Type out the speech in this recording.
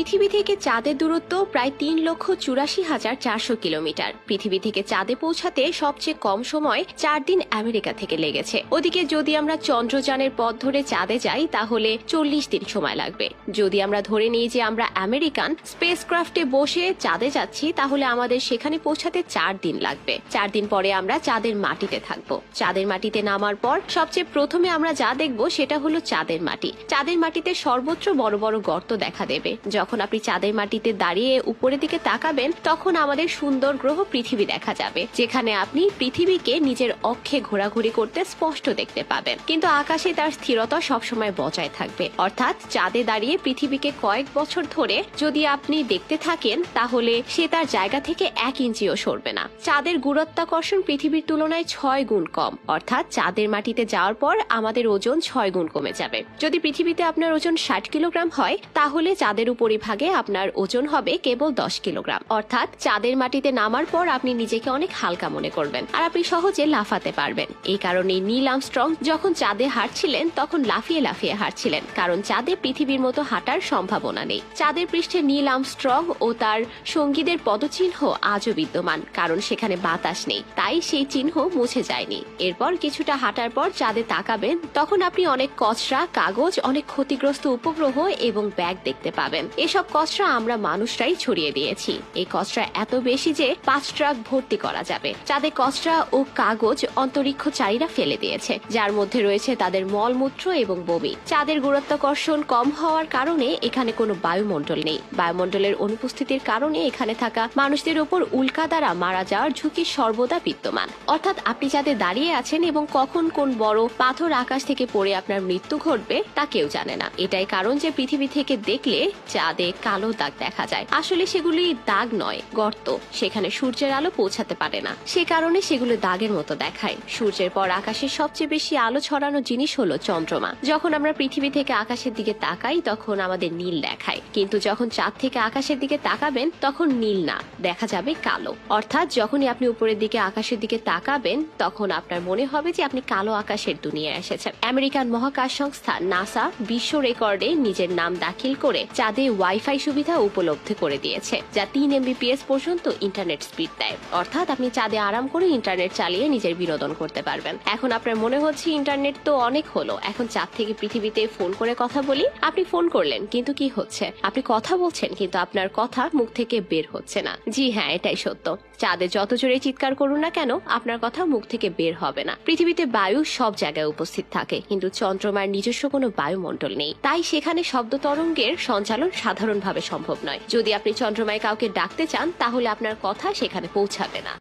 পৃথিবী থেকে চাঁদের দূরত্ব প্রায় তিন লক্ষ চুরাশি হাজার চারশো কিলোমিটার। পৃথিবী থেকে চাঁদে পৌঁছাতে সবচেয়ে কম সময় চার দিন আমেরিকা থেকে লেগেছে। ওদিকে যদি আমরা চন্দ্রযানের পথ ধরে চাঁদে যাই, তাহলে চল্লিশ দিন সময় লাগবে। যদি আমরা ধরে নিই যে আমরা আমেরিকান স্পেস ক্রাফটে বসে চাঁদে যাচ্ছি, তাহলে আমাদের সেখানে পৌঁছাতে চার দিন লাগবে। চার দিন পরে আমরা চাঁদের মাটিতে থাকব। চাঁদের মাটিতে নামার পর সবচেয়ে প্রথমে আমরা যা দেখব, সেটা হলো চাঁদের মাটি। চাঁদের মাটিতে সর্বত্র বড় বড় গর্ত দেখা দেবে। যখন আপনি চাঁদের মাটিতে দাঁড়িয়ে উপরের দিকে তাকাবেন, তখন আমাদের সুন্দর গ্রহ পৃথিবী দেখা যাবে, যেখানে আপনি পৃথিবীকে নিজের অক্ষে ঘোরাঘুরি করতে স্পষ্ট দেখতে পাবেন। কিন্তু আকাশে তার স্থিরতা সবসময় বজায় থাকবে। অর্থাৎ চাঁদে দাঁড়িয়ে পৃথিবীকে কয়েক বছর ধরে যদি আপনি দেখতে থাকেন, তাহলে সে তার জায়গা থেকে এক ইঞ্চিও সরবে না। চাঁদের গুরুত্বাকর্ষণ পৃথিবীর তুলনায় ছয় গুণ কম। অর্থাৎ চাঁদের মাটিতে যাওয়ার পর আমাদের ওজন ছয় গুণ কমে যাবে। যদি পৃথিবীতে আপনার ওজন ষাট কিলোগ্রাম হয়, তাহলে চাঁদের উপরিভাগে আপনার ওজন হবে কেবল দশ কিলোগ্রাম। অর্থাৎ চাঁদের মাটিতে নামার পর আপনি নিজেকে অনেক হালকা মনে করবেন আর আপনি সহজে লাফাতে পারবেন। এই কারণে নীল আমস্ট্রং যখন চাঁদে হাঁটছিলেন, তখন লাফিয়ে লাফিয়ে হাঁটছিলেন, কারণ চাঁদে পৃথিবীর মতো হাঁটার সম্ভাবনা নেই। চাঁদের পৃষ্ঠে নীল আমস্ট্রং ও তার সঙ্গীদের পদচিহ্ন আজও বিদ্যমান, কারণ সেখানে বাতাস নেই, তাই সেই চিহ্ন মুছে যায়নি। এরপর কিছুটা হাঁটার পর চাঁদে তাকাবেন, তখন আপনি অনেক কচরা, কাগজ, অনেক ক্ষতিগ্রস্ত উপগ্রহ এবং ব্যাগ দেখতে পাবেন। এসব কচরা আমরা মানুষরাই ছড়িয়ে দিয়েছি। এই কচরা এত বেশি যে পাঁচ ট্রাক ভর্তি করা যাবে। চাঁদে কচরা ও কাগজ অন্তরিক্ষচারীরা ফেলে দিয়েছে। যার মধ্যে রয়েছে তাদের মলমূত্র এবং বমি। চাঁদের গুরুত্বাকর্ষণ কম হওয়ার কারণে এখানে কোনো বায়ুমণ্ডল নেই। বায়ুমণ্ডলের অনুপস্থিতির কারণে এখানে থাকা মানুষদের উপর উল্কা দ্বারা মারা যাওয়ার ঝুঁকি সর্বদা বিদ্যমান। অর্থাৎ আপনি যাতে দাঁড়িয়ে আছেন এবং কখন কোন বড় পাথর আকাশ থেকে পড়ে আপনার মৃত্যু ঘটবে তা কেউ জানে না। এটাই কারণ যে পৃথিবী থেকে দেখলে চাঁদে কালো দাগ দেখা যায়। আসলে সেগুলি দাগ নয়, গর্ত। সেখানে সূর্যের আলো পৌঁছাতে পারে না। সে কারণে সেগুলো দাগের মতো দেখায়। সূর্যের পর আকাশের সবচেয়ে বেশি আলো ছড়ানো জিনিস হলো চন্দ্রমা। যখন আমরা পৃথিবী থেকে আকাশের দিকে তাকাই, তখন আমাদের নীল দেখায়। কিন্তু যখন চাঁদ থেকে আকাশের দিকে তাকাবেন, তখন নীল না। দেখা যাবে কালো। অর্থাৎ যখনই আপনি উপরের দিকে আকাশের দিকে তাকাবেন, তখন আপনার মনে হবে যে আপনি কালো আকাশের দুনিয়ায় এসেছেন। আমেরিকান মহাকাশ সংস্থা নাসা বিশ্ব রেকর্ডে নিজের নাম দাখিল করে চাঁদে ওয়াইফাই সুবিধা উপলব্ধ করে দিয়েছে, যা তিন এমবিপিএস পর্যন্ত ইন্টারনেট স্পিড দেয়। অর্থাৎ আপনি চাঁদে আরাম করে ইন্টারনেট চালিয়ে নিজের বিনোদন করতে পারবেন। এখন আপনার মনে হচ্ছে ইন্টারনেট তো অনেক হলো, এখন চাঁদ থেকে পৃথিবীতে ফোন করে কথা বলি, আপনি ফোন করলেন, কিন্তু কি হচ্ছে? আপনি কথা বলছেন, কিন্তু আপনার কথা মুখ থেকে বের হচ্ছে না। জি হ্যাঁ এটাই সত্য। চাঁদে যত জোরে চিৎকার করুন না কেন, আপনার কথা মুখ থেকে বের হবে না। পৃথিবীতে বায়ু সব জায়গায় উপস্থিত থাকে, কিন্তু চন্দ্রমার নিজস্ব কোনো বায়ুমণ্ডল নেই। তাই সেখানে শব্দ তরঙ্গের সঞ্চালন সাধারণভাবে সম্ভব নয়। যদি আপনি চন্দ্রমায় কাউকে ডাকতে চান, তাহলে আপনার কথা সেখানে পৌঁছাবে না।